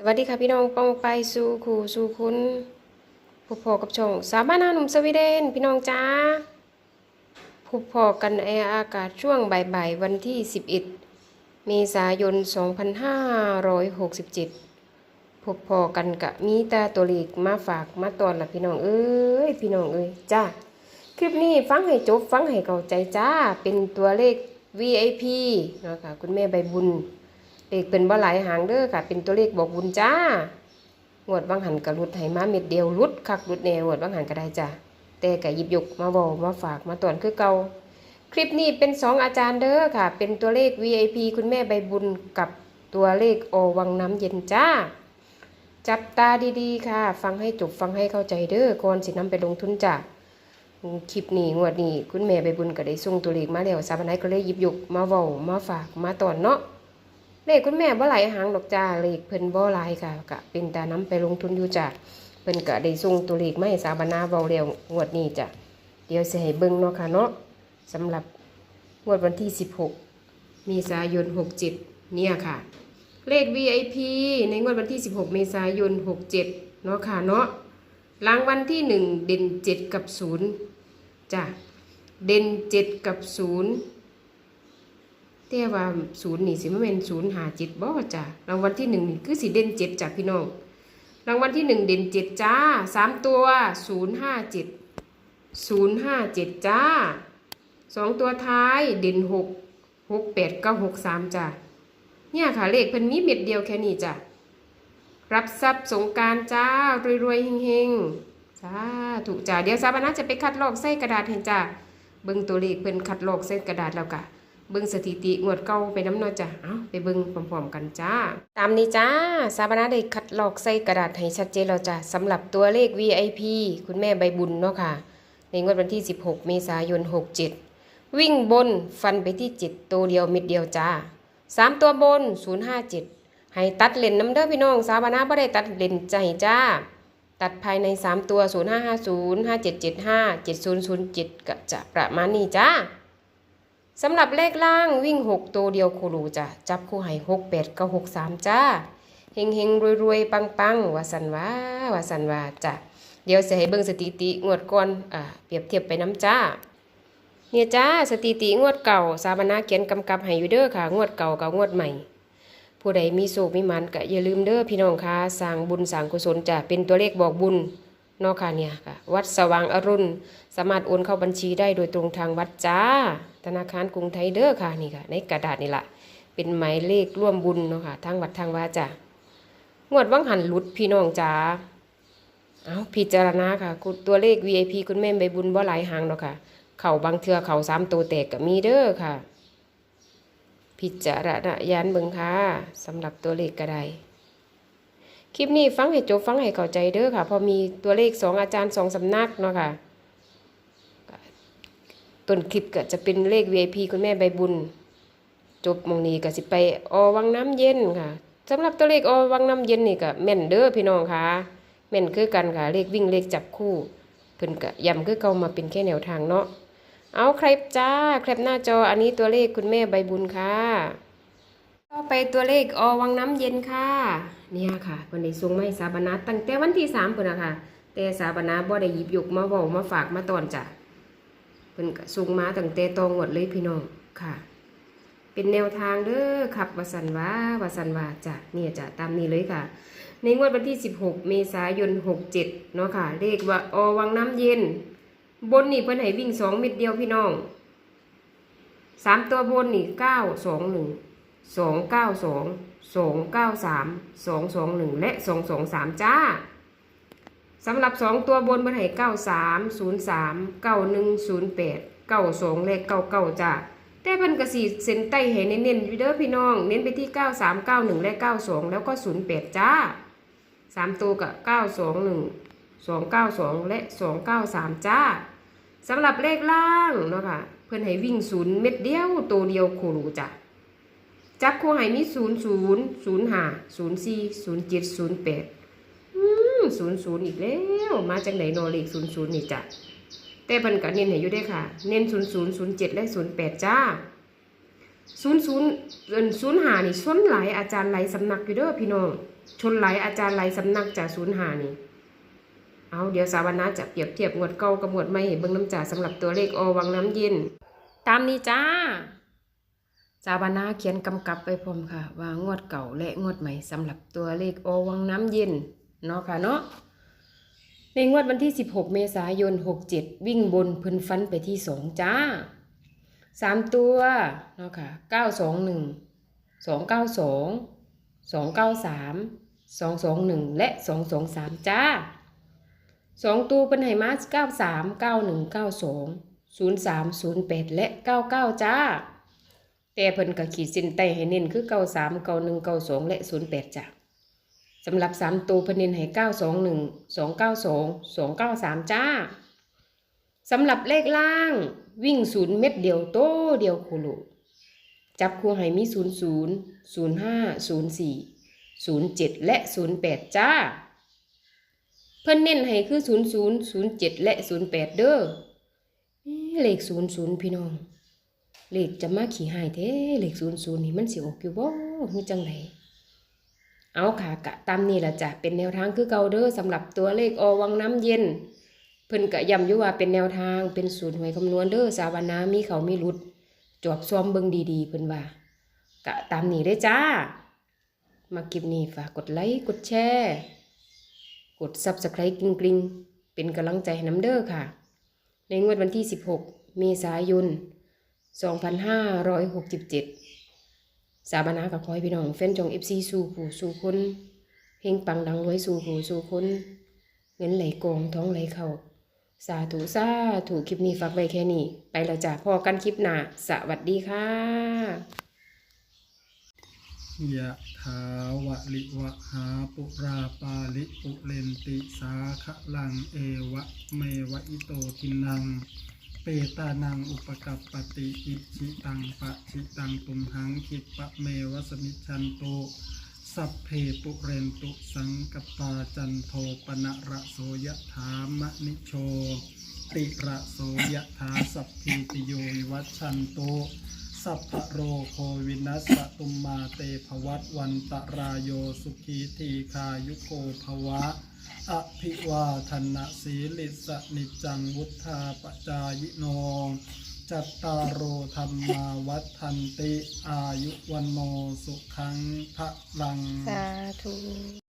สวัสดีค่ะพี่น้องปองไปสู่ขู่สู่คุณผู้พอกับช่องสามารถนาหนุ่มสวีเดนพี่น้องจ้าผู้พอกันในอากาศช่วงบ่ายๆวันที่ 11 เมษายน 2567พบพอกันกะมีตาตัวเลขมาฝากมาตอนละพี่น้องเอ้ยพี่น้องเอ้ยจ้าคลิปนี้ฟังให้จบฟังให้เข้าใจจ้าเป็นตัวเลข VIP เนาะค่ะคุณแม่ใบบุญ เลขเป็นบ่หลายหางเด้อค่ะ เป็นตัวเลขบอกบุญจ้างวดบางหันกระลุดให้มาเม็ดเดียวลุดคักลุดแนวงวดบางหันก็ได้จ้าแต่ก็หยิบยกมาบอกมาฝากมาตอนคือเก่าคลิปนี้เป็นสองอาจารย์เด้อค่ะ เป็นตัวเลข VIP คุณแม่ใบบุญกับตัวเลขโอวังน้ำเย็นจ้า จับตาดีๆ ค่ะ ฟังให้จบฟังให้เข้าใจเด้อก่อนสินำไปลงทุนจ้าคลิปนี้งวดนี้คุณแม่ใบบุญก็ได้ส่งตัวเลขมาแล้วสาบนายก็เลยหยิบยกมาเว้ามาฝากมาตอนเนาะ เลขคุณแม่บ่หลายหางดอกจ้าเลขเพิ่นบ่หลายค่ะก็เป็นตาน้ำไปลงทุนอยู่จ้ะเพิ่นก็ได้ส่งตัวเลขมาให้สาบานาเว้าแล้วงวดนี้จ้ะเดี๋ยวสิให้เบิ่งเนาะค่ะเนาะสำหรับงวดวันที่ 16 เมษายน 67 เนี่ยค่ะ เลข VIP ในงวดวันที่ 16 เมษายน 67 เนาะค่ะเนาะรางวัลที่ 1 เด่น 7 กับ 0จ้ะเด่น 7 กับ 0 แต่ว่าศูนย์นี่สิมันเป็นศูนย์หาเจ็ดบ่จ้ะรางวัลที่หนึ่งนี่คือสีเด่นเจ็ดจ้ะพี่น้องรางวัลที่หนึ่งเด่นเจ็ดจ้าสามตัวศูนย์ห้าเจ็ดศูนย์ห้าเจ็ดจ้าสองตัวท้ายเด่นหกหกแปดเก้าหกสามจ้ะเนี่ยค่ะเลขเพิ่นมีเม็ดเดียวแค่นี้จ้ะรับทรัพย์สงการจ้ารวยๆเฮงๆจ้าถูกจ้ะเดี๋ยวสาบานาจะไปคัดลอกใส่กระดาษเห็นจ้ะเบิ่งตัวเลขเพิ่นคัดลอกใส่กระดาษแล้วกะ เบิ่งสถิติงวดเก่าไปน้ำนอจ้ะเอาไปเบิ่งพร้อมๆกันจ้า ตามนี้จ้าสาบานาได้คัดลอกใส่กระดาษให้ชัดเจนแล้วจ้ะสำหรับตัวเลข VIP คุณแม่ใบบุญเนาะค่ะ ในงวดวันที่ 16 เมษายน 67 วิ่งบนฟันไปที่ 7 ตัวเดียวม็ดเดียวจ้า 3 ตัวบน 057 ให้ตัดเลนน้ำเด้อพี่น้องสาบานาบ่ได้ตัดเลนใจจ้า ตัดภายใน 3 ตัว 0550 5775 7007ก็จะประมาณนี้จ้า สำหรับเลขล่างวิ่ง 6 ตัวเดียวโครูจ้ะจับคู่ให้6 8กับ6 3 จ้าเฮงเฮงรวยรวยปังปังวาสันวาวาสันวาจ้ะเดี๋ยวจะให้เบิ่งสถิติงวดก่อนอ่าเปรียบเทียบไปน้ำจ้า เนี่ยจ้าสถิติงวดเก่าสาบนาเขียนกำกับให้อยู่เด้อค่ะ งวดเก่ากับงวดใหม่ ผู้ใดมีโศกมีมันก็อย่าลืมเด้อพี่น้องค่ะสร้างบุญสร้างกุศลจ้ะเป็นตัวเลขบอกบุญ เนาะค่ะเนี่ยค่ะ วัดสว่างอรุณ สามารถโอนเข้าบัญชีได้โดยตรงทางวัดจ้า ธนาคารกรุงไทยเด้อค่ะนี่ค่ะ ในกระดาษนี่แหละเป็นหมายเลขร่วมบุญเนาะค่ะทางวัดทางว่าจ้างวดวังหันหลุดพี่น้องจ้าเอาพิจารณาค่ะคุณตัวเลข VIP คุณแม่ใบบุญบ่หลายหางเนาะค่ะ เข่าบางเทือเข่าสามตัวแตกก็มีเด้อค่ะ พิจารณญาณเบิงค่ะสำหรับตัวเลขก็ได้ คลิปนี้ฟังให้จบฟังให้เข้าใจเด้อค่ะ พอมีตัวเลขสองอาจารย์สองสำนักเนาะค่ะต้นคลิปก็จะเป็นเลข VIP คุณแม่ใบบุญ จบมองนี้ก็สิไปอวังน้ำเย็นค่ะสำหรับตัวเลขอวังน้ำเย็นนี่ก็แม่นเด้อพี่น้องค่ะแม่นคือกันค่ะเลขวิ่งเลขจับคู่เพิ่นก็ย้ำคือเก่ามาเป็นแค่แนวทางเนาะเอาใครจ้าแคปหน้าจออันนี้ตัวเลขคุณแม่ใบบุญค่ะ ไปตัวเลขอวังน้ำเย็นค่ะ เนี่ยค่ะเพิ่นได้ส่งมาให้สาบานาตั้งแต่วันที่3พุ่นนะค่ะแต่สาบานาบ่ได้หยิบยกมาเว้ามาฝากมาตอนจ้ะเพิ่นก็ส่งมาตั้งแต่ตองวดเลยพี่น้องค่ะ เป็นแนวทางเด้อครับวสันวาวสันวาจ้ะเนี่ยจ้ะตามนี้เลยค่ะ ในงวดวันที่ 16 เมษายน 67 เนาะค่ะ เลขว่าอวังน้ำเย็น บนนี่เพิ่นให้วิ่ง2เม็ดเดียวพี่น้อง3ตัวบนนี่9 2 1 2 9 2 2 9 3 292 293 221 และ 2 2 3 จ้าสำหรับ 2 ตัวบนมันให้93 03 9108 92 เลข99 จ้าแต่เพิ่นกระสีเส้นใต้ให้เน้นๆอยู่เด้อพี่น้อง เน้นไปที่ 93 91 และ 92 แล้วก็ 08 จ้า 3 ตัวกับ 921 292 และ 293 จ้าสำหรับเลขล่างเนาะค่ะเพิ่อนให้วิ่งศูนย์เม็ดเดียวตัวเดียวโคโลจ้ะ จับคู่ให้มี0 0 0 5 0 4 0 7 0 8อืมศูนย์สี่ศูนย์เจ็ดศูนย์แปดศูนย์ศูนย์อีกแล้ว มาจากไหนนอเลขศูนย์ศูนย์นี่จ้ะแต่พิ่นก็เน้นให้อยู่ได้ค่ะ เน้นศูนย์ศูนย์ศูนย์เจ็ดและศูนย์แปดจ้าศูนย์ศูนย์เอิ้นศูนย์หานี่ส้นหลายอาจารย์หลายสำนักอยู่เด้อพี่น้องชนหลายอาจารย์หลายสำนักจากศูนย์หานี่เอาเดี๋ยวสาวนาจะเปรียบเทียบงวดเก่ากับงวดใหม่ให้เบิ่งน้ำจ่าสำหรับตัวเลขอวังน้ำเย็น ตามนี้จ้า สาวนาเขียนกำกับไปพร้อมค่ะ ว่างวดเก่าและงวดใหม่สำหรับตัวเลขโอวังน้ำเย็นเนาะค่ะเนาะในงวดวันที่ 16 เมษายน 67 วิ่งบนเพิ่นฟันไปที่ 2 จ้า 3 ตัวเนาะค่ะ 921 292 293 221 และ 223 จ้า 2 ตัวเป็นไหมา93 91 92 03 08 และ 99 จ้า แต่เพิ่นก็ขีดเส้นใต้ให้เน้นคือ93 91 92และ08จ้าสำหรับสามตัวเพนเนินให้เก้าสองหนึ่งสองเก้าสองสองเก้าสามจ้าสำหรับเลขล่างวิ่งศูนย์เม็ดเดียวโตเดียวโคโลจับคู่ให้มีศูนย์ศูนย์ศูนย์ห้าศูนย์สี่ศูนย์เจ็ดและศูนย์แปดจ้า เพิ่นเน้นให้คือศูนย์ศูนย์ศูนย์เจ็ดและศูนย์แปดเด้อเลขศูนย์ศูนย์พี่น้อง เลขจะมาขี่หายเท้เลขศูนย์ศูนย์นี่มันสิออกอยู่บ่คือจังไดเอาค่ะกะตามนี่แหละจ้ะเป็นแนวทางคือเกาเด้อสำหรับตัวเลขอวังน้ำเย็น เพิ่นกะย้ำอยู่ว่าเป็นแนวทางเป็นสูตรหวยคำนวณเด้อสาวานามีเขามีหลุด จอบซ้อมเบิ่งดีๆ เพิ่นว่ากะตามนี้ได้จ้า มาคลิปนี้ฝากกดไลค์กดแชร์กด Subscribe กริงๆเป็นกำลังใจให้น้ำเด้อค่ะ ในงวดวันที่ 16 เมษายน 2567 สาบานากับคอยพี่น้องแฟนจงเอฟซีสู่ผู้สู่คนเฮงปังดังรวยสู่ผู้สู่คนเงินไหลกองท้องไหลเข้าสาธุสาถูกคลิปนี้ฝากไว้แค่นี้ ไปแล้วจ้ะพอกันคลิปหน้า สวัสดีค่ะยะถาวะลิวะหาปุราปาลิปุเรนติสาคะลังเอวะเมวะอิโตทินัง ตานังอุปกัปปติอิชิตังปะชิตังตุมหังคิปะเมวสมิชันโตสัพเพปุเรนตุสังกปาจันโทปนะระโสยถามะนิโชติระโสยถาสัพพิติโยวัชันโตสัพพโรโควินัสสตุมมาเตภวัตวันตรายโยสุขีทีคายุโกภวะ อภิวาทนาสีลิสนิจังวุธาปจายโน จัตตารโอธรรมาวัฒนติ อายุวันโนสุขังพระลัง สาธุ